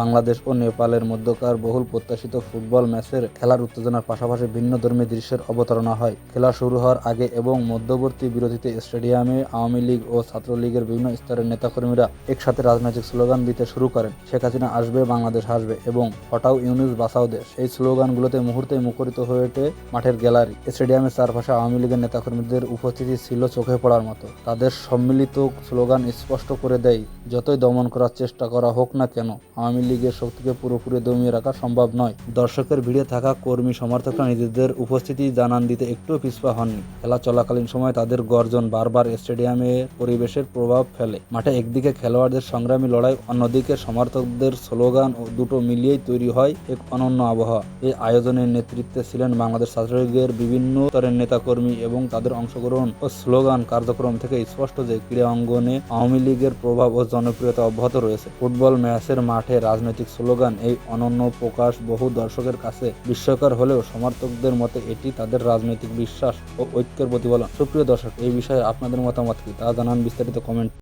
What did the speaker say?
বাংলাদেশ ও নেপালের মধ্যকার বহুল প্রত্যাশিত ফুটবল ম্যাচের খেলার উত্তেজনার পাশাপাশি ভিন্ন ধর্মী দৃশ্যের অবতারণা হয়। খেলা শুরু হওয়ার আগে এবং মধ্যবর্তী বিরতিতে স্টেডিয়ামে আওয়ামী লীগ ও ছাত্রলীগের বিভিন্ন স্তরের নেতাকর্মীরা একসাথে রাজনৈতিক স্লোগান দিতে শুরু করেন। শেখ হাসিনা আসবে, বাংলাদেশ আসবে এবং হটাও ইউনিস, বাঁচাও দেশ এই স্লোগানগুলোতে মুহূর্তে মুখরিত হয়ে ওঠে মাঠের গ্যালারি। স্টেডিয়ামের চারপাশে আওয়ামী লীগের নেতাকর্মীদের উপস্থিতি ছিল চোখে পড়ার মতো। তাদের সম্মিলিত স্লোগান স্পষ্ট করে দেয়, যতই দমন করার চেষ্টা করা হোক না কেন আওয়ামী লীগের শক্তিকে পুরোপুরি দমিয়ে রাখা সম্ভব নয়। দর্শকের ভিড়ে থাকা কর্মী সমর্থকরা নিজেদের উপস্থিতি জানান দিতে একটুও পিছপা হননি। খেলা চলাকালীন সময় তাদের গর্জন বারবার স্টেডিয়ামে পরিবেশের প্রভাব ফেলে। মাঠে একদিকে খেলোয়াড়দের সংগ্রামী লড়াই, অন্যদিকে সমর্থকদের স্লোগান ও দুটো মিলিয়েই তৈরি হয় এক অনন্য আবহাওয়া। এই আয়োজনের নেতৃত্বে ছিলেন বাংলাদেশ ছাত্রলীগের বিভিন্ন স্তরের নেতাকর্মী এবং তাদের অংশগ্রহণ ও স্লোগান কার্যক্রম থেকে স্পষ্ট যে ক্রীড়া অঙ্গনে আওয়ামী লীগের প্রভাব ও জনপ্রিয়তা অব্যাহত রয়েছে। ফুটবল ম্যাচের মাঠে রাজনৈতিক স্লোগান এই অনন্য প্রকাশ বহু দর্শকের কাছে বিস্ময়কর হলেও সমর্থকদের মতে এটি তাদের রাজনৈতিক বিশ্বাস ও ঐক্যের প্রতিফলন। সুপ্রিয় দর্শক, এই বিষয়ে আপনাদের মতামত কি? তা জানান বিস্তারিত কমেন্ট।